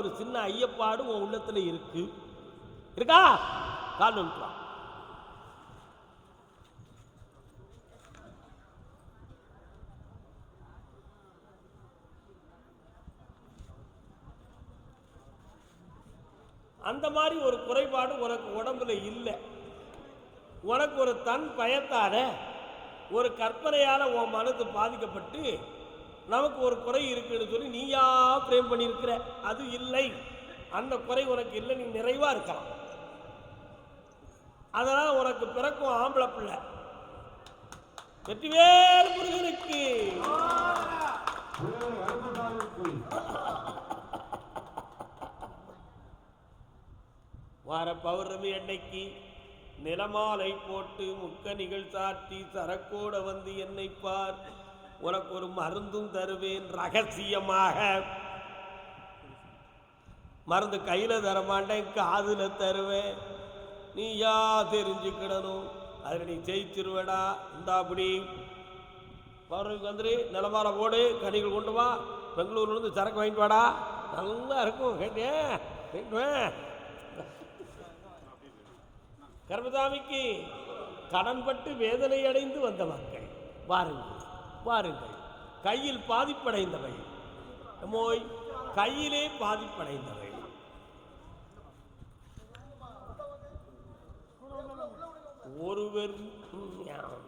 ஒரு சின்ன ஐயப்பாடு உன் உள்ளத்துல இருக்கு. இருக்கா? கால் நோட்டுவா அந்த மாதிரி ஒரு குறைபாடு உனக்கு உடம்புல இல்லை. உனக்கு ஒரு தன் பயத்தால ஒரு கற்பனையால உன் மனது பாதிக்கப்பட்டு நமக்கு ஒரு குறை இருக்குன்னு சொல்லி நீயா பிரேம் பண்ணியிருக்கிற. அது இல்லை. அந்த குறை உனக்கு இல்லை நீ நிறைவா இருக்கலாம். அதனால உனக்கு பிறக்கும் ஆம்பளை பிள்ளை. வெற்றிவேல் முருகனுக்கு. வார பௌர்ணமி அன்னைக்கு நிலமாலை போட்டு முக்க நிகழ்ச்சாட்டி சரக்கோட வந்து என்னை பார். உனக்கு ஒரு மருந்தும் தருவேன் ரகசியமாக. மருந்து கையில் தரமாட்டேன் காதில் தருவேன். நீ யா தெரிஞ்சுக்கிடணும். அதில் நீ ஜெயிச்சிருவேடா. இந்தா அப்படி பௌர்ணமிக்கு வந்துரு. நிலமாலை போடு. கனிகள் கொண்டு வா. பெங்களூர்லேருந்து சரக்கு வாங்கிட்டு வாடா. நல்லா இருக்கும். கேட்டேன் கர்மதாமிக்கு கடன்பட்டு வேதனை அடைந்து வந்த மக்கள். வாருங்கள். வாருங்கள் கையில் பாதிப்படைந்தவை மோய் கையிலே பாதிப்படைந்தவை ஒருவர் ஞானம்.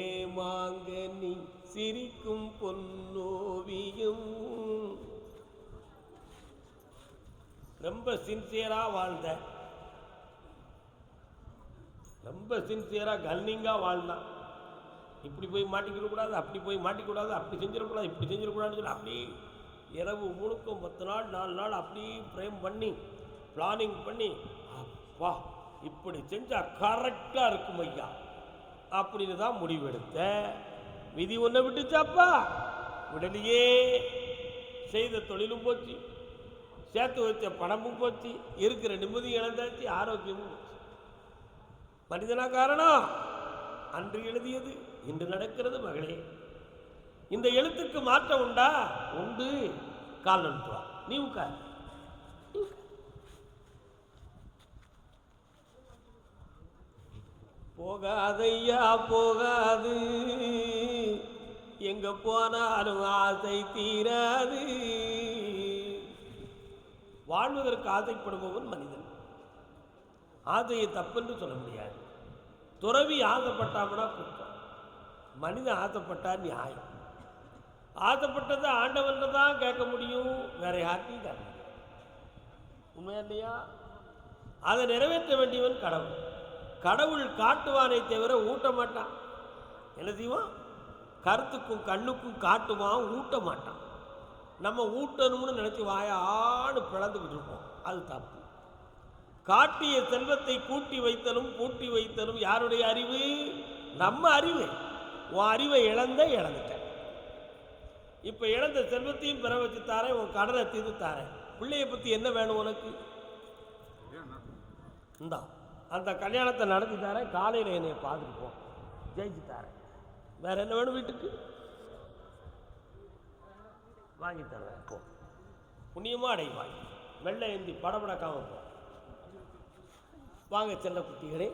தேமாங்கனி சிரிக்கும் பொன்னோவியம் ரொம்ப சின்சியராக வாழ்ந்த. ரொம்ப சின்சியராக கன்னிங்காக வாழ்ந்தான் இப்படி போய் மாட்டிக்கிடக்கூடாது அப்படி போய் மாட்டிக்கூடாது அப்படி செஞ்சிடக்கூடாது இப்படி செஞ்சிடக்கூடாதுன்னு சொல்லி அப்படி இரவு முழுக்க பத்து நாள் நாலு நாள் அப்படியே ப்ரேம் பண்ணி பிளானிங் பண்ணி அப்பா இப்படி செஞ்சால் கரெக்டாக இருக்கும் ஐயா. அப்படின்னு தான் முடிவெடுத்த. விதி ஒன்றை விட்டுச்சாப்பா? விடலையே. செய்த தொழிலும் போச்சு. சேர்த்து வச்ச பணமும் போச்சு இருக்கிற நிம்மதி இழந்தாச்சு ஆரோக்கியமும் போச்சு. மனிதனா காரணம்? அன்று எழுதியது இன்று நடக்கிறது மகளே. இந்த எழுத்துக்கு மாற்றம் உண்டா? உண்டு. கால் அனுப்புவா நீ உட்கார். போகாதையா போகாது. எங்க போனாலும் ஆசை தீராது. வாழ்வதற்கு ஆசைப்படுபவன் மனிதன். ஆசையை தப்புன்னு சொல்ல முடியாது. துறவி ஆசைப்பட்டாமனா குற்றம். மனிதன் ஆசைப்பட்டா நியாயம். ஆசைப்பட்டதை ஆண்டவன் தான் கேட்க முடியும். வேற யார்ட்டையும் கேட்க முடியும் உண்மையா இல்லையா? அதை நிறைவேற்ற வேண்டியவன் கடவுள். கடவுள் காட்டுவானே தவிர ஊட்ட மாட்டான். என்ன செய்வான்? கருத்துக்கும் கண்ணுக்கும் காட்டுவான் ஊட்ட மாட்டான். நம்ம ஊட்டணும்னு நினச்சி வாயாடு பிளந்துக்கிட்டு இருப்போம். அது தப்பு. காட்டிய செல்வத்தை கூட்டி வைத்தலும் பூட்டி வைத்தலும் யாருடைய அறிவு? நம்ம அறிவு. உன் அறிவை இழந்த இழந்துட்ட இப்போ இழந்த செல்வத்தையும் பெற வச்சு தாரேன் உன் கடனை தீர்த்து தாரேன். பிள்ளைய பற்றி என்ன வேணும் உனக்கு? இந்தா அந்த கல்யாணத்தை நடத்தி தாரேன் காலையில் என்னை பார்த்துட்டு போ. ஜெயிச்சு தாரேன். வேற என்ன வேணும் வீட்டுக்கு? வாங்கி தரேன் போ. புண்ணியமாக அடைவாய் வெள்ளை ஏந்தி படபடக்காம போ. வாங்க செல்ல குட்டிகளே.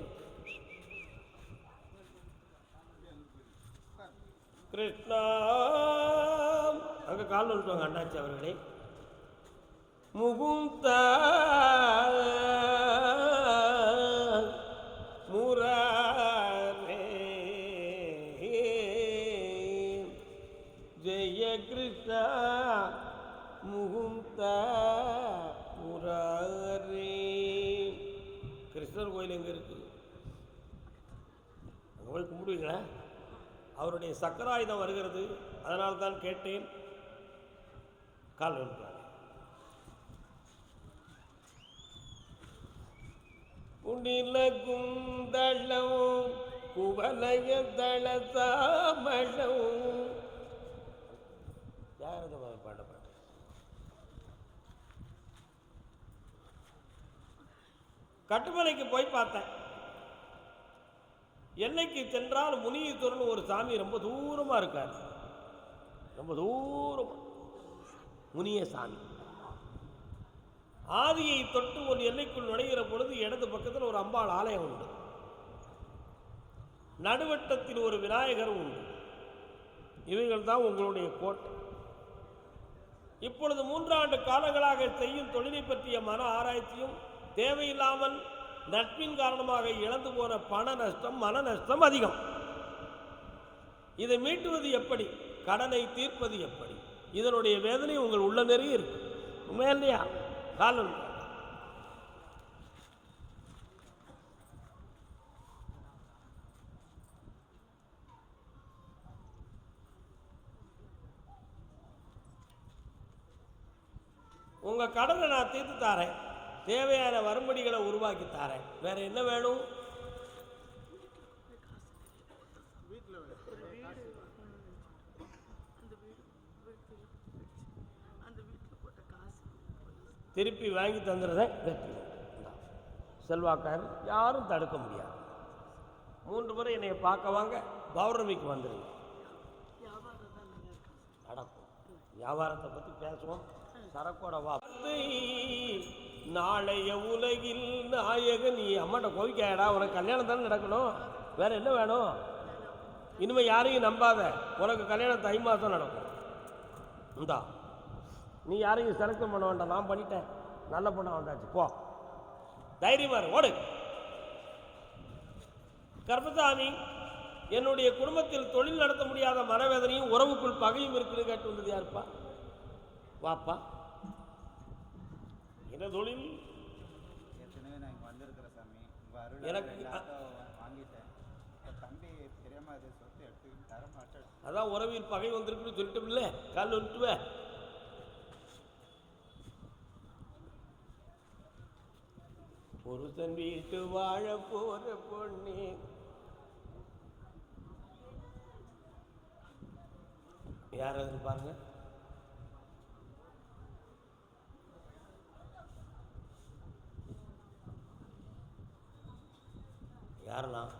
கிருஷ்ணா. அங்கே கால் விட்டுவாங்க அண்ணாச்சி அவர்களே. முகுந்தா. போய் கும்பிடுவீங்களா? அவருடைய சக்கராயுதம் வருகிறது. அதனால் தான் கேட்டேன். கால் விட்டுறாங்க குடில குந்தளவும் குவலய தளசாமளம் யாரத பாட பாட்டு கட்டுமலைக்கு போய் பார்த்தேன். என்னைக்கு சென்றால் முனீஸ்வரன் ஒரு சாமி ரொம்ப தூரமாக இருக்கார். ரொம்ப தூரம். முனிய சாமி. ஆதியை தொட்டு ஒரு எல்லைக்குள் நுழைகிற பொழுது இடது பக்கத்தில் ஒரு அம்பாள் ஆலயம் உண்டு. நடுவட்டத்தில் ஒரு விநாயகர் உண்டு. இவைகள் தான் உங்களுடைய கோட்டை. இப்பொழுது மூன்றாண்டு காலங்களாக செய்யும் தொழிலை பற்றிய மன ஆராய்ச்சியும் தேவையில்லாமல் நட்பின் காரணமாக இழந்து போன பண நஷ்டம் மன நஷ்டம் அதிகம். இதை மீட்டுவது எப்படி? கடனை தீர்ப்பது எப்படி? இதனுடைய வேதனை உங்கள் உள்ள நிறைய இருக்கு. உண்மையா இல்லையா? காலம் உங்க கடனை நான் தீர்த்து தாரேன் தேவையான வரும்படிகளை உருவாக்கி தரேன். வேற என்ன வேணும்? அந்த வீட்டில் காசு திருப்பி வாங்கி தந்துடுறதேன் வெற்றி இந்தா. யாரும் தடுக்க முடியாது. மூன்று முறை என்னை பார்க்க வாங்க பௌர்ணமிக்கு வந்துடுங்க நடக்கும். வியாபாரத்தை பற்றி பேசுவோம். சரக்கோட வா நாளைய உலகில் நாயகன் நீ அம்மாட்ட கோவிக்காயடா உனக்கு கல்யாணம் தானே நடக்கணும். வேற என்ன வேணும்? இனிமேல் யாரையும் நம்பாத. உனக்கு கல்யாணம் தை மாதம் நடக்கும். இந்தா நீ யாரையும் செலக்ட் பண்ண வேண்டாம். நான் பண்ணிட்டேன். நல்ல பொண்ணா வந்தாச்சு. போ. தைரியமாரு ஓடு. கர்மசாமி என்னுடைய குடும்பத்தில் தொழில் நடத்த முடியாத மனவேதனையும் உறவுக்குள் பகையும் இருக்குன்னு கேட்டு வந்தது யாருப்பா? வாப்பா. என்ன தொழில்? ஏற்கனவே நான் இங்கே வந்திருக்கிறேன் சாமி. உங்கள் அருள் எனக்கு- வாங்கிட்டேன். தம்பி தெரியாமல் அதை சொத்து எடுத்துக்கிட்டு தர மாட்டேன் அதான் உறவில் பகை வந்திருக்குன்னு சொல்லிட்டோம்ல கால் வந்துட்டுவே. புருஷன் வீட்டு வாழ போற பொண்ணு. யார் பாருங்க யாரெல்லாம்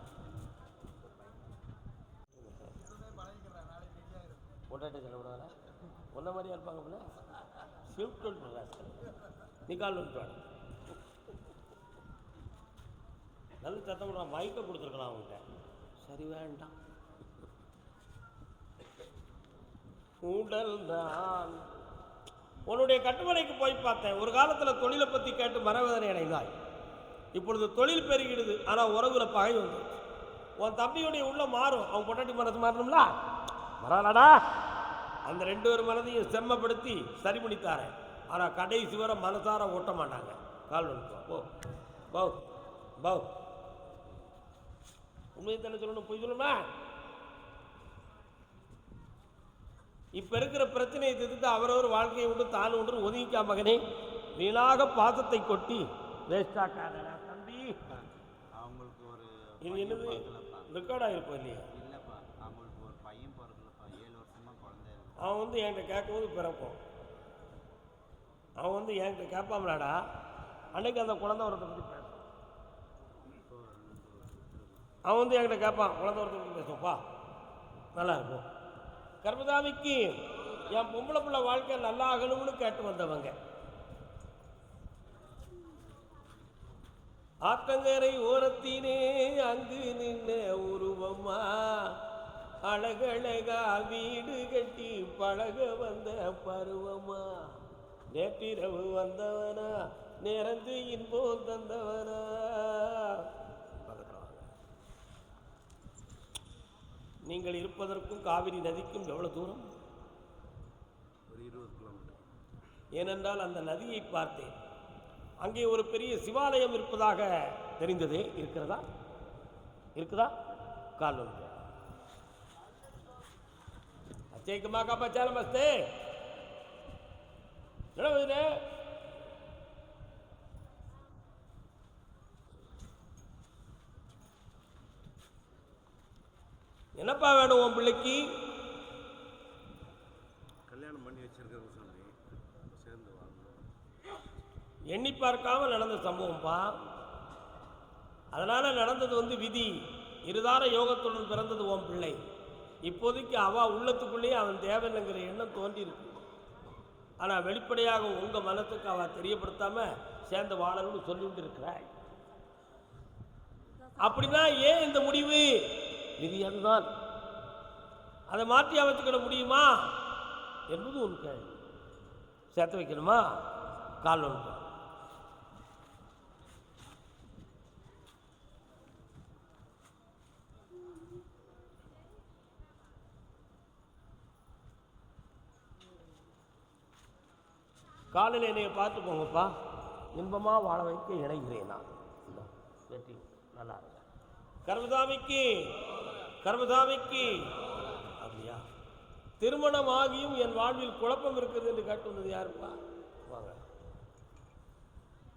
பொட்டாட்டி செலவிடுவாரா உன்ன மாதிரியா இருப்பாங்க போல ஷிஃப்ட் பண்ணுறாங்க நீ கால் வந்துட்டு வாடா. நல்ல சத்தம் போடுறான் மைக்கை கொடுத்துருக்கலாம் அவங்ககிட்ட சரி வேண்டாம். உடல் தான் உன்னுடைய கட்டுமனைக்கு போய் பார்த்தேன். ஒரு காலத்தில் தொழிலை பற்றி கேட்டு மனவேதனை அடைந்தாய். இப்பொழுது தொழில் பெருகிடுது. ஆனால் உறவுல பகை வந்து உன் தம்பியுடைய உள்ள மாறும். அவன் பொட்டாட்டி மனசு மாறணும்ல? பரவாயில்லடா அந்த ரெண்டு பேர் மனதையும் செம்மப்படுத்தி சரி பண்ணித்தாரேன் ஆனால் கடைசி வரை மனசார ஓட்ட மாட்டாங்க. கால் போ. போ. போ. உண்மையை தானே சொல்லணும்? பொய் சொல்லணுமா? இப்ப இருக்கிற பிரச்சனையை தீர்த்து அவரவர் வாழ்க்கையை விட்டு தான் ஒன்று ஒதுங்கிக்கா மகனே. வீணாக பாசத்தை கொட்டி வேஸ்டாக்காதடா தம்பி. அவங்களுக்கு ஒரு இது என்னது? பிறக்கலப்பா ரெக்கார்ட் ஆகிருப்போம் இல்லையா இல்லைப்பா அவங்களுக்கு ஒரு பையன் பிறக்கலப்பா ஏழு வருஷமா குழந்தை இருக்கு அவன் வந்து என்கிட்ட கேட்கும்போது பிறக்கும். அவன் வந்து என்கிட்ட கேட்பாமலாடா அன்னைக்கு அந்த குழந்தை ஒருத்த பற்றி பேசும் அவன் வந்து என்கிட்ட கேட்பான் குழந்தை ஒருத்த பற்றி பேசுவோம்ப்பா நல்லா இருக்கும். கர்மதாமிக்கு என் பொம்பளை பிள்ளை வாழ்க்கை நல்லா ஆகணும்னு கேட்டு வந்தவங்க. ஆத்தங்கரை ஓரத்தினே அங்கு நின்ன உருவமா அழகழகா வீடு கட்டி பழக வந்த பருவமா? நேற்றிரவு வந்தவனா? நேரந்து இன்பம் தந்தவனா. நீங்கள் இருப்பதற்கும் காவிரி நதிக்கும் எவ்வளவு தூரம்? ஒரு இருபது கிலோமீட்டர். ஏனென்றால் அந்த நதியை பார்த்தேன். அங்கே ஒரு பெரிய சிவாலயம் இருப்பதாக தெரிந்தது. இருக்கிறதா? இருக்குதா? கால் பச்சா நமஸ்தே என்ன இது என்னப்பா வேணும் உன் பிள்ளைக்கு கல்யாணம் பண்ணி வச்சிருக்கிறோம் சாமி சேர்ந்து எண்ணி பார்க்காம நடந்த சம்பவம்ப்பா அதனால நடந்தது வந்து விதி இருதார யோகத்துடன் பிறந்தது உன் பிள்ளை இப்போதைக்கு அவள் உள்ளத்துக்குள்ளேயே அவன் தேவனுங்கிற எண்ணம் தோன்றியிருக்கு. ஆனால் வெளிப்படையாக உங்கள் மனத்துக்கு அவள் தெரியப்படுத்தாமல் சேர்ந்த வாழணும்னு சொல்லிட்டு இருக்கிறாய். அப்படின்னா ஏன் இந்த முடிவு? இது என்றால் அதை மாற்றி அமைத்துக்கிட முடியுமா? என்பது உன் கேள்வி. சேர்த்து வைக்கணுமா? கால் ஒன்று காலையில் என்னையை பார்த்து போங்கப்பா இன்பமாக வாழ வைக்க இணைகிறேன் நான். வெற்றி நல்லா கர்மதாமிக்கு கர்மதாமிக்கு அப்படியா? திருமணம் ஆகியும் என் வாழ்வில் குழப்பம் இருக்குது என்று கேட்டு வந்தது யாருப்பா? வாங்க.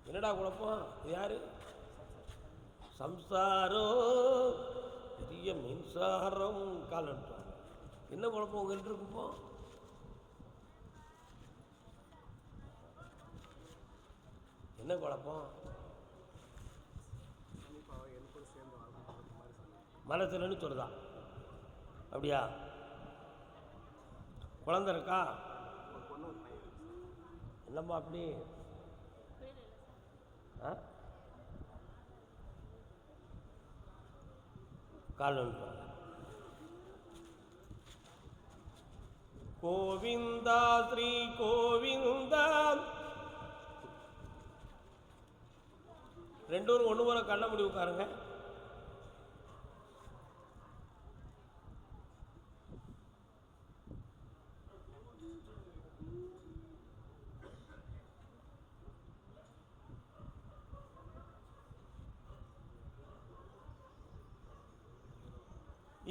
என்னடா குழப்பம்? யாரு? சம்சாரோ? பெரிய மின்சாரம் காலன்றாங்க என்ன குழப்பம் உங்கள்கிட்ட இருக்குப்போ? என்ன குழப்பம்? மனசுலன்னு சொல்லுதான் அப்படியா? குழந்தை இருக்கா? என்னம்மா அப்படி? ஆ? கால் கோவிந்தா ஸ்ரீ கோவிந்தா. ரெண்டு பேரும் ஒன்று போல கண்ண முடி உட்காருங்க.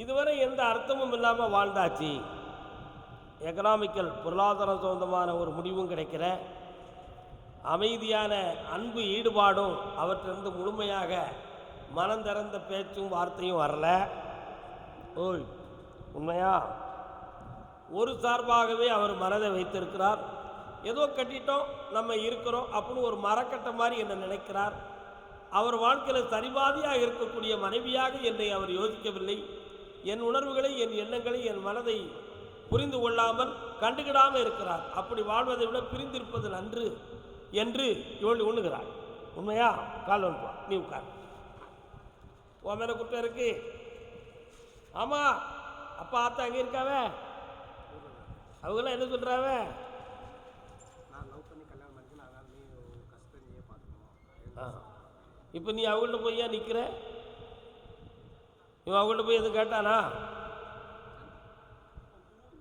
இதுவரை எந்த அர்த்தமும் இல்லாமல் வாழ்ந்தாச்சு. எக்கனாமிக்கல் பொருளாதாரம் சொந்தமான ஒரு முடிவும் கிடைக்கல. அமைதியான அன்பு ஈடுபாடும் அவற்றிலிருந்து முழுமையாக மனம் திறந்த பேச்சும் வார்த்தையும் வரல. ஓய் உண்மையா? ஒரு சார்பாகவே அவர் மனதை வைத்திருக்கிறார். ஏதோ கட்டிட்டோம் நம்ம இருக்கிறோம் அப்படின்னு ஒரு மரக்கட்டை மாதிரி என்னை நினைக்கிறார். அவர் வாழ்க்கையில் சரிபாதியாக இருக்கக்கூடிய மனைவியாக என்னை அவர் யோசிக்கவில்லை. என் உணர்வுகளை என் எண்ணங்களை என் மனதை புரிந்து கொள்ளாமல் கண்டுகிடாமல் இருக்கிறார். அப்படி வாழ்வதை விட பிரிந்திருப்பது நன்று. என்று இவள் உண்ணுகிறாள் உண்மையா? கால் ஒன்று நீ உட்கார். உன் மேலே குற்றம் இருக்கு. ஆமாம் அப்பா ஆத்தா அங்கே இருக்காவ? அவங்களாம் என்ன சொல்கிறாவ இப்போ நீ அவங்கள்ட்ட போய் ஏன் நிற்கிற இவன் அவங்கள்ட்ட போய் எதுவும் கேட்டானா?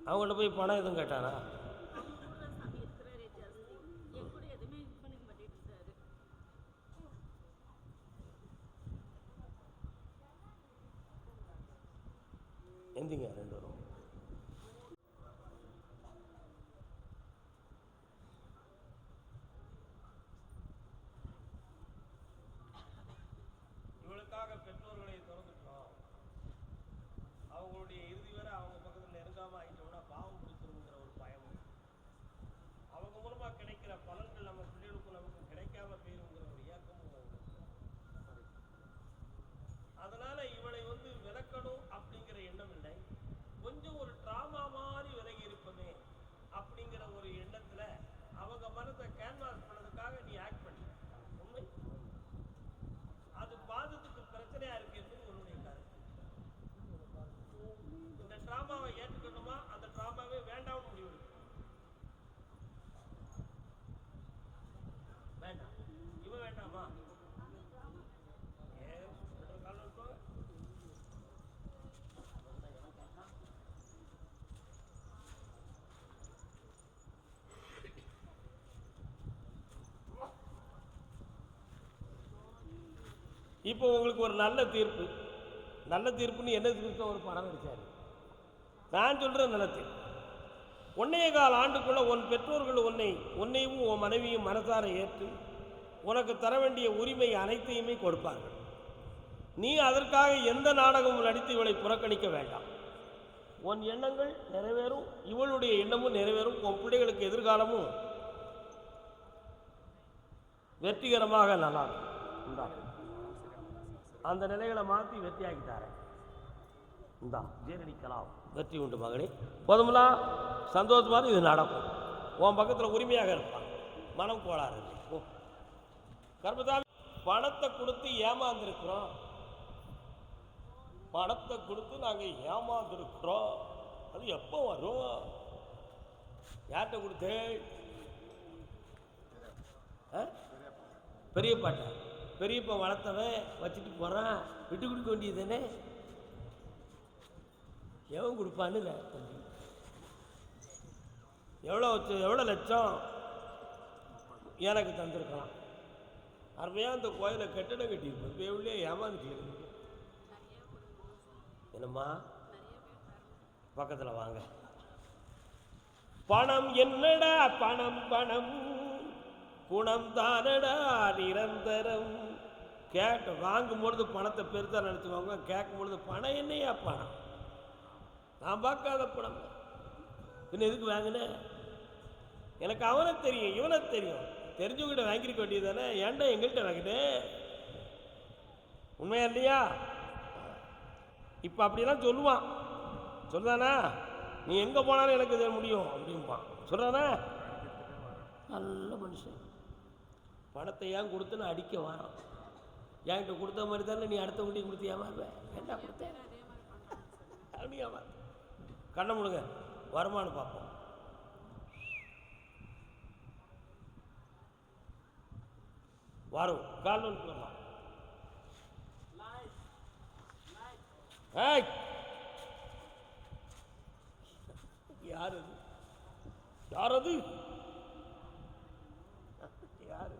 அவங்கள்ட்ட போய் பணம் எதுவும் கேட்டானா சாமி இருக்கிறாரே ஜாஸ்தி என் கூட எதுவுமே இது பண்ணிக்க மாட்டேங்கிறாரு எந்திங்க ரெண்டு வரும் இவளுக்காக பெற்றோர்களை திறந்துட்டோம் அவங்களுடைய இறுதி வரை அவங்க பக்கத்தில் நெருங்காம ஆயிட்டோம்னா பாவம் பிடிச்சிருங்கிற ஒரு பயமும் அவங்க மூலமா கிடைக்கிற பலன்கள் நம்ம பிள்ளைகளுக்கும் நமக்கு கிடைக்காம போயிருங்கிற ஒரு ஏக்கமும் உண்டு. அதனால இவளை வந்து விளக்கணும் அப்படிங்கிற எண்ணம் இல்லை கொஞ்சம் ஒரு ட்ராமா மாதிரி விலகி இருப்பமே அப்படிங்கிற ஒரு எண்ணத்துல அவங்க மனத்தை கேன்வாஸ் பண்ணதுக்காக நீ ஆக்ட் பண்ணி உண்மை அது பாதத்துக்கு பிரச்சனையா இருக்கு என்பது உன்னுடைய கருத்து இந்த ட்ராமாவை ஏற்றுக்கணுமா அந்த ட்ராமாவே வேண்டாம்னு முடிவு வேண்டாம் இவன் வேண்டாமா ஏன் சொல்ற காலம் இருக்கோ? இப்போ உங்களுக்கு ஒரு நல்ல தீர்ப்பு. நல்ல தீர்ப்புன்னு என்ன தீர்ப்பு? ஒரு படம் நடிச்சாரு நான் சொல்கிறேன் நல்ல தீர்ப்பு ஒன்னே கால் ஆண்டுக்குள்ள உன் பெற்றோர்கள் உன்னை உன்னையும் உன் மனைவியும் மனசார ஏற்று உனக்கு தர வேண்டிய உரிமை அனைத்தையுமே கொடுப்பார்கள். நீ அதற்காக எந்த நாடகமும் நடித்து இவளை புறக்கணிக்க வேண்டாம். உன் எண்ணங்கள் நிறைவேறும் இவளுடைய எண்ணமும் நிறைவேறும் உன் பிள்ளைகளுக்கு எதிர்காலமும் வெற்றிகரமாக நல்லா உண்டாகும். அந்த நிலைகளை மாற்றி வெற்றியாக்கி தரேன். இந்தா ஜீரணிக்கலாம் வெற்றி உண்டு மகனே. போதுங்களா சந்தோஷமாக இது நடக்கும். உன் பக்கத்தில் உரிமையாக இருப்பான். மனம் கோளாறு இல்லை. கர்மதாமி பணத்தை கொடுத்து ஏமாந்துருக்குறோம். பணத்தை கொடுத்து நாங்கள் ஏமாந்துருக்குறோம். அது எப்போ வரும்? யார்கிட்ட கொடுத்து? ஆ? பாட்டை பெரியப்பா வளர்த்தவன் வச்சுட்டு போகிறான் விட்டு கொடுக்க வேண்டியது தானே எவன் கொடுப்பான்னு எவ்வளோ வச்சு எவ்வளோ லட்சம் எனக்கு தந்திருக்கலாம். அருமையாக அந்த கோயிலை கட்டிடம் கட்டியிருப்பேன் இப்போ எவ்வளோ ஏமாந்துட்டு என்னம்மா? பக்கத்தில் வாங்க. பணம் என்னடா பணம் பணம். குணம் தானடா நிரந்தரம். கேட்ட வாங்கும் பொழுது பணத்தை பெருசாக நினச்சிவாங்க கேட்கும் பொழுது பணம் என்னையா பணம்? நான் பார்க்காத பணம். பின்ன எதுக்கு வாங்கினேன் எனக்கு அவனை தெரியும் இவனை தெரியும். தெரிஞ்சவங்கிட்ட வாங்கியிருக்க வேண்டியது தானே ஏன்டா எங்கள்கிட்ட வாங்கினேன் உண்மையா இல்லையா? இப்போ அப்படிலாம் சொல்லுவான். சொல்லுதானா நீ எங்கே போனாலும் எனக்கு இது முடியும் அப்படிம்பான். சொல்கிறானா நல்ல மனுஷன். பணத்தை ஏன் கொடுத்து நான் அடிக்க வரான். என்கிட்ட கொடுத்த மாதிரி தானே நீ அடுத்தவங்கிட்டையும் கொடுத்து ஏமாறுவேன் என்ன கொடுத்தேன் அப்படி ஏமாறு. கண்ணை முடுங்க. வருமானு பார்ப்போம். வரும் கால் வந்து யார் அது? யார் அது யாரு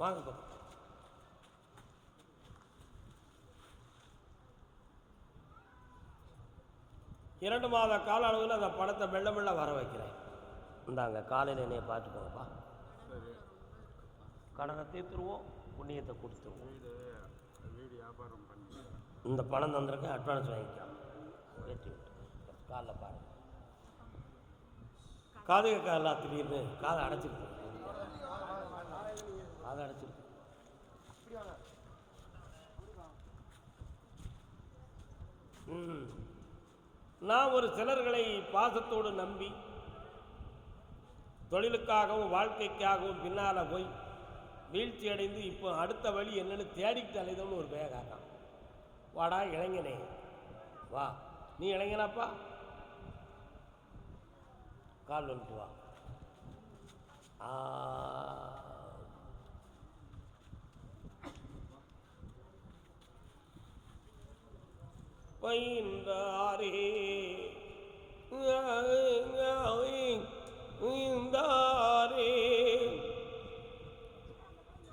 வாங்க பார்ப்போம் இரண்டு மாத கால அளவில் அந்த பணத்தை மெல்ல மெல்ல வர வைக்கிறேன். இந்தாங்க காலையில் என்னைய பார்த்துக்கோங்கப்பா கடனை தீர்த்துருவோம் புண்ணியத்தை கொடுத்துருவோம். வியாபாரம் பண்ணி இந்த பணம் தந்திருக்கேன் அட்வான்ஸ் வாங்கிக்கலாம். வெற்றி விட்டு. காலைல பாருங்க. காதுக கேட்கல திடீர்னு. காதை அடைச்சிருக்கு காதை அடைச்சிருக்கு நான் ஒரு சிலர்களை பாசத்தோடு நம்பி தொழிலுக்காகவும் வாழ்க்கைக்காகவும் பின்னால் போய் வீழ்ச்சி அடைந்து இப்போ அடுத்த வழி என்னன்னு தேடிக்கிட்டு அலைதோன்னு ஒரு பேகாட்டான் வாடா இளைஞனே. வா. நீ இளைஞனாப்பா? கால் வந்துட்டு வா. ஆ. பயின்றாரே இந்தாரே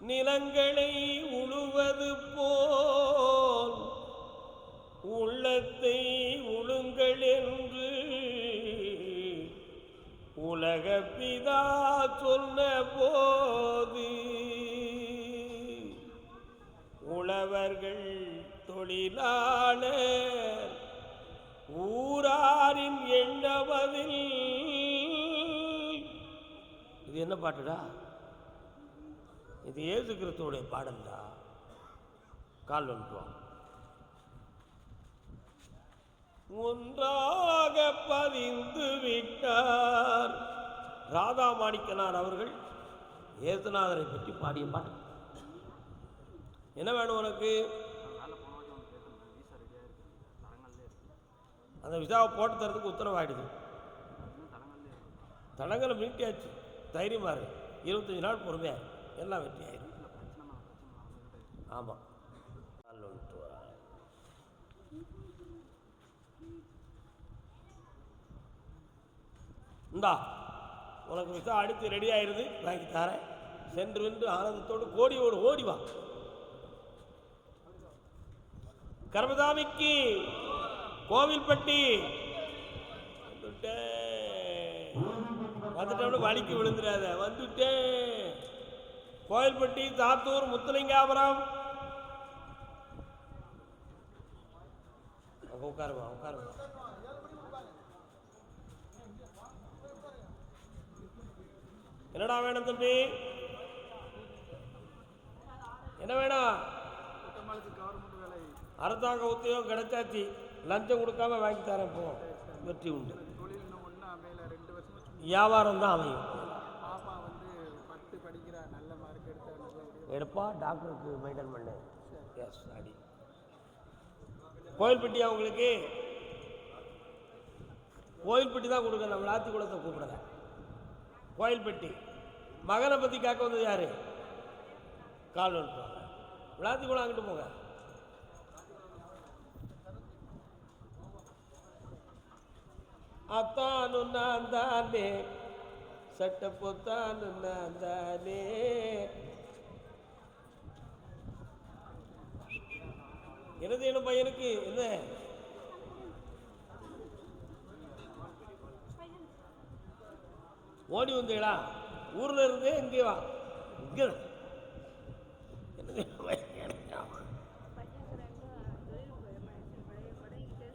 நிலங்களை உழுவது போல் உள்ளத்தை உழுங்கள் என்று உலக பிதா சொன்ன போது தொழிலாளர் ஊராரின் எண்ணவதில். இது என்ன பாட்டுடா? இது இயேசு பாடல்டா? கால் வந்துட்டுவான் ஒன்றாக பதிந்து விட்டார். ராதா மாணிக்கனார் அவர்கள் ஏசுநாதரை பற்றி பாடிய பாட்டு. என்ன வேணும் உனக்கு வேலை போன வாட்டி ஒன்று கேட்டிருந்தேன் வீசா ரெடியாக இருக்கு தடங்கல்லே இருக்கு அந்த விசாவை போட்டு தரதுக்கு உத்தரவாயிடுது தடங்களை மீட்டியாச்சு. தைரியமாக இருக்கு இருபத்தஞ்சி நாள் பொறுமையாக எல்லாம் வெற்றி ஆயிரும் ஆமாம் இந்தா உனக்கு விசா அடித்து ரெடி ஆயிருது வாங்கி தரேன். சென்று வென்று ஆனந்தத்தோடு கோடியோடு ஓடி வா. கர்மதாமிக்கு கோவில்பட்டி. வந்துட்டேன் வந்துட்டோம்னு வலிக்கு விழுந்துடாத வந்துட்டேன் கோயில்பட்டி தாத்தூர் முத்துலிங்காபுரம். உட்காருவா உட்காருமா உட்காருமா என்னடா வேணும் தம்பி? என்ன வேணும்? குட்டமாளுக்கு அரசாங்க உத்தியோகம் கிடைச்சாச்சு. லஞ்சம் கொடுக்காம வாங்கி தரேன் போ. வெற்றி உண்டு. வியாபாரம் தான் அமையும். எடுப்பா டாக்டருக்கு மெயின்டைன் பண்ணு. எஸ் அடி கோயில்பட்டியா உங்களுக்கு கோயில்பட்டி தான் கொடுக்க நம்ம லாத்தி குளத்தை கூப்பிடல. கோயில்பட்டி. மகனை பற்றி கேட்க வந்தது யாரு? கால் வந்துட்டு விளாத்தி குளம் அங்கிட்டு போங்க. அத்தானு நான் தானே. சட்ட பொத்தானு நான் தானே. எனது என்ன பையனுக்கு என்ன? ஓடி வந்தீங்களா ஊர்ல இருந்து இங்கே வா. இங்க என்.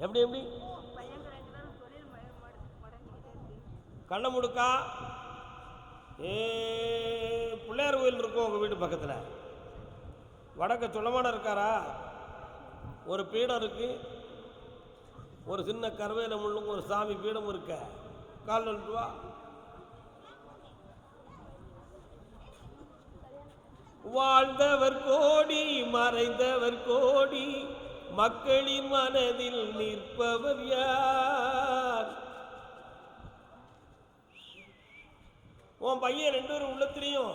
எப்படி எப்படி? கண்ணை முடுக்கா. ஏ பிள்ளையார் கோயில் இருக்கும் உங்கள் வீட்டு பக்கத்தில். வடக்க சுள்ளமான இருக்காரா? ஒரு பீடம் இருக்கு. ஒரு சின்ன கருவேல முள்ளும் ஒரு சாமி பீடம் இருக்க. கால் நட்டு வாழ்ந்தவர் கோடி மறைந்தவர் கோடி மக்களின் மனதில் நிற்பவர் யார்? உன் பையன் ரெண்டு பேரும் உள்ளத்துலையும்.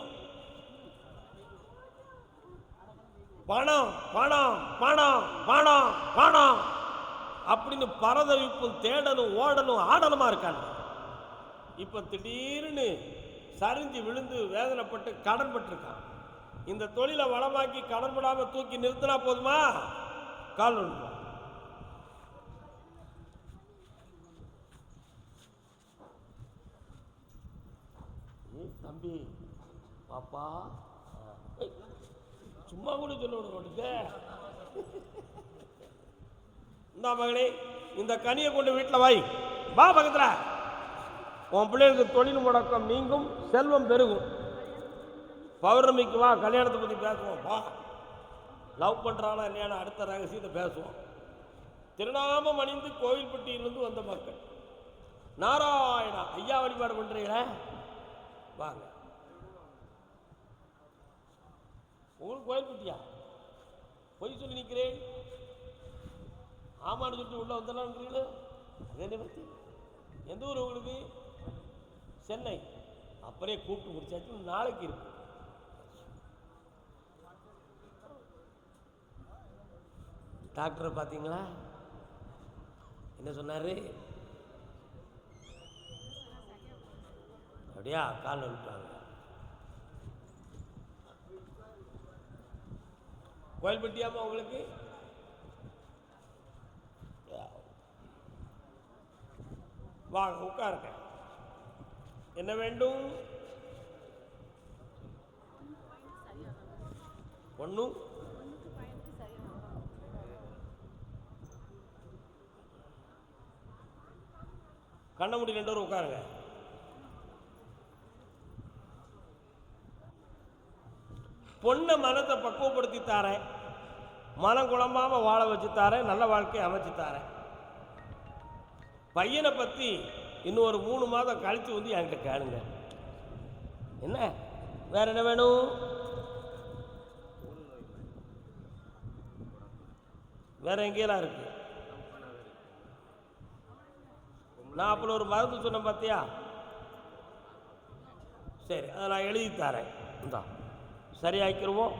பணம் பணம் பணம் பணம் பணம். அப்படின்னு பரதவிப்பும் தேடலும் ஓடலும் ஆடலுமா இருக்காங்க. இப்ப திடீர்னு சரிஞ்சு விழுந்து வேதனைப்பட்டு கடன் பட்டிருக்கான் இந்த தொழிலை வளமாக்கி கடன் படாமல் தூக்கி நிறுத்தினா போதுமா? கால் ஒன்று தம்பி பாப்பா. சும்மா கூட சொல்ல விட மாட்டேங்க இந்தா மகனே இந்த கனியை கொண்டு வீட்டில் வாய் வா பக்கத்தில். உன் பிள்ளைகளுக்கு தொழில் முடக்கம் நீங்கும் செல்வம் பெருகும். பௌர்ணமிக்கு வா கல்யாணத்தை பற்றி பேசுவோம். வா. லவ் பண்ணுறானா இல்லையான அடுத்த ரகசியத்தை பேசுவோம். திருநாமம் அணிந்து கோவில்பட்டியிலிருந்து வந்த மக்கள். நாராயணா ஐயா வழிபாடு பண்ணுறீங்களே வாங்க. உங்களுக்கு கோயில்பட்டியா பொய் சொல்லி நிற்கிறேன் ஆமான்னு சொல்லிட்டு உள்ள வந்துடலான்றீங்களோ? அது என்ன பற்றி எந்த ஊர் உங்களுக்கு? சென்னை. அப்படியே கூப்பிட்டு முடிச்சாச்சு நாளைக்கு இருக்கு. டாக்டரை பார்த்தீங்களா? என்ன சொன்னார்? அப்படியா கால் வந்துட்டாங்க கோயில்பட்டியாமா உங்களுக்கு வாங்க உட்காருங்க என்ன வேண்டும் ஒன்றும் கண்ண முடி ரெண்டு பேரும் உட்காருங்க பொண்ணை மனத்தை பக்குவப்படுத்தி தாரேன். மனம் குழம்பாமல் வாழ வச்சு தாரேன் நல்ல வாழ்க்கையை அமைச்சு தாரேன். பையனை பற்றி இன்னும் ஒரு மூணு மாதம் கழித்து வந்து என்கிட்ட கேளுங்க. என்ன? வேற என்ன வேணும்? வேற எங்கேயெல்லாம் இருக்கு? நான் அப்புறம் ஒரு மருந்து சொன்னேன் பார்த்தியா சரி அதை நான் எழுதி தரேன். இந்தா. சரியாக்கிடுவோம்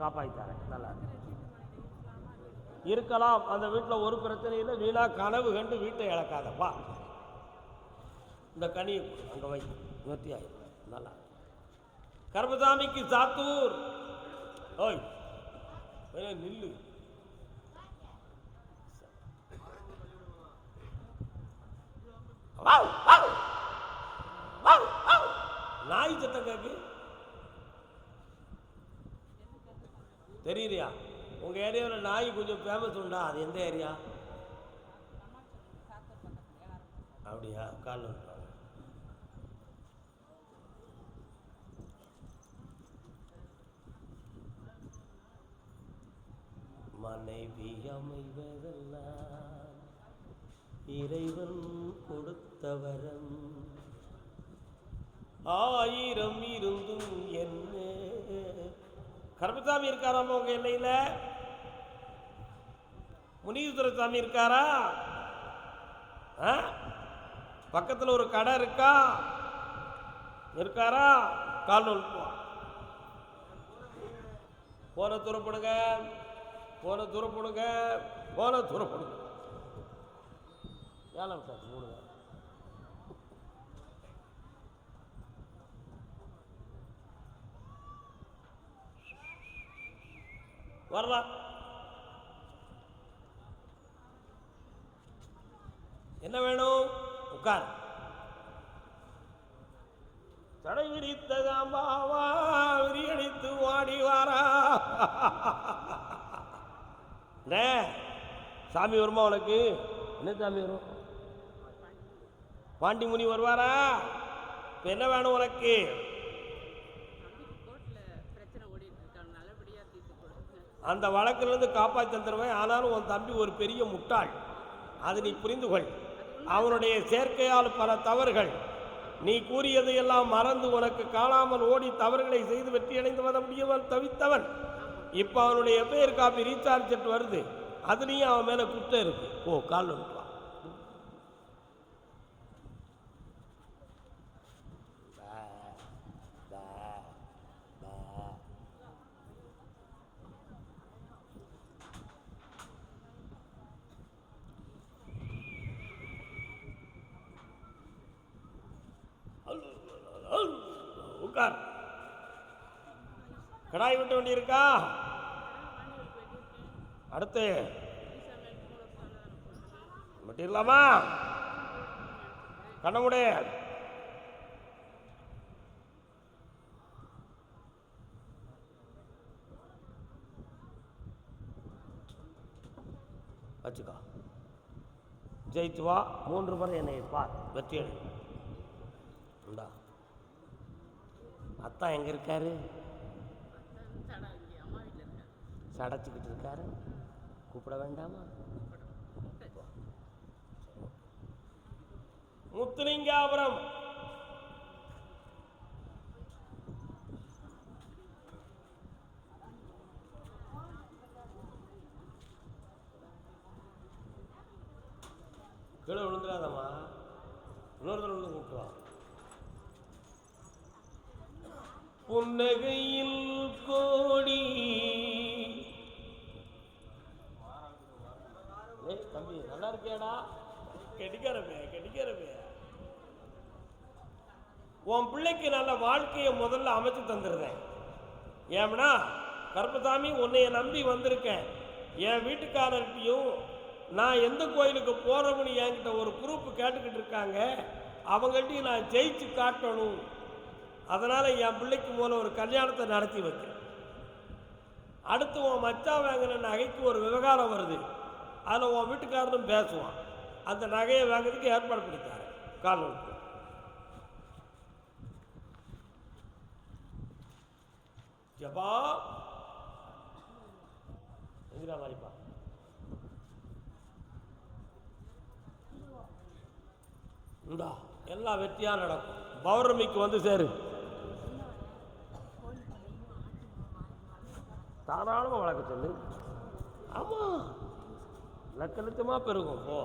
காப்பாற்றாரன் நல்லா இருக்கலாம். அந்த வீட்டில் ஒரு பிரச்சனையும் இல்லை. வீணா கனவு கண்டு வீட்டை இழக்காதப்பா இந்த கனியை அங்கே வை. நிறுத்தி ஆயிடும் நல்லா கர்மசாமிக்கு சாத்தூர். ஓய். நில்லு. நாய் சத்தம் கேட்கு தெரியலையா உங்கள் ஏரியாவில் நாய் கொஞ்சம் ஃபேமஸ் உண்டா? அது எந்த ஏரியா அப்படியா? கால் வந்துட்டாங்க மனைவி அமைவதெல்லாம் இறைவன் கொடுத்த வரம் ஆயிரம் இருந்தும் என்ன கருப்பசாமி இருக்காராமா உங்க எல்லையில? முனீஸ்வர சாமி இருக்காரா? ஆ? ஒரு கடை இருக்கா? இருக்காரா? கால் நோல்புவா போன துறப்படுங்க போன துறப்படுங்க போன துறப்படுங்க ஏழாம் சார் மூணு நாள். வரலாம் என்ன வேணும்? உட்கார். தடை விரித்த காம்பாவா விரியடித்து வாடி வாரா. சாமி வருமா உனக்கு? என்ன சாமி வரும்? பாண்டி முனி வருவாரா? இப்போ என்ன வேணும் உனக்கு? அந்த வழக்கிலிருந்து காப்பாற்றி தந்துடுவேன் ஆனாலும் உன் தம்பி ஒரு பெரிய முட்டாள். அதை நீ புரிந்து கொள் அவனுடைய சேர்க்கையால் பல தவறுகள். நீ கூறியதையெல்லாம் மறந்து உனக்கு காணாமல் ஓடி தவறுகளை செய்து வெற்றியடைந்து வர முடியவன் தவித்தவன். இப்போ அவனுடைய பேர் காப்பி ரீசார்ஜ் செட் வருது. அதுலேயும் அவன் மேலே குற்றம் இருக்கு. ஓ கால் வந்துட்டு வா. பா, பா, பா. உட்கார் கடாய் விட்ட வேண்டி இருக்கா அடுத்து. வெட்டிடலாமா? கண்ணமுடைய வச்சுக்கா. ஜெயித்து வா. மூன்று முறை என்னை பார். வெற்றி அடை அத்தான் எங்க இருக்காரு சடா இங்கே அம்மா வீட்டில் இருக்காங்க சடைச்சிக்கிட்டு இருக்காரு கூப்பிட வேண்டாமா? முத்துலிங்காபுரம். கீழே விழுந்துடாதம்மா. இன்னொரு தடவை விழுந்து புன்னகையில் கோடி தம்பி கெடிக்கிறமே கெடிக்கிறமே உன் பிள்ளைக்கு நல்ல வாழ்க்கையை முதல்ல அமைச்சு தந்துடுறேன் ஏம்னா கருப்பசாமி உன்னைய நம்பி வந்திருக்கேன். என் வீட்டுக்காரர்கிட்டையும் நான் எந்த கோயிலுக்கு போகிறோம்னு என்கிட்ட ஒரு குரூப் கேட்டுக்கிட்டு இருக்காங்க. அவங்கள்ட்டையும் நான் ஜெயிச்சு காட்டணும். அதனால் என் பிள்ளைக்கு மூலம் ஒரு கல்யாணத்தை நடத்தி வைக்கிறேன். அடுத்து உன் மச்சான் வாங்கின நகைக்கு ஒரு விவகாரம் வருது. அதில் உன் வீட்டுக்காரனும் பேசுவான். அந்த நகையை வாங்குறதுக்கு ஏற்பாடு பண்ணித்தாரு கால் ஜபா. மாதிரிப்பா இந்தா எல்லாம் வெற்றியாக நடக்கும். பௌர்ணமிக்கு வந்து சேரு. தாராளமாக வளர்க்க சொல்லு. ஆமாம் லட்ச லட்சமாக பெருகும் போ.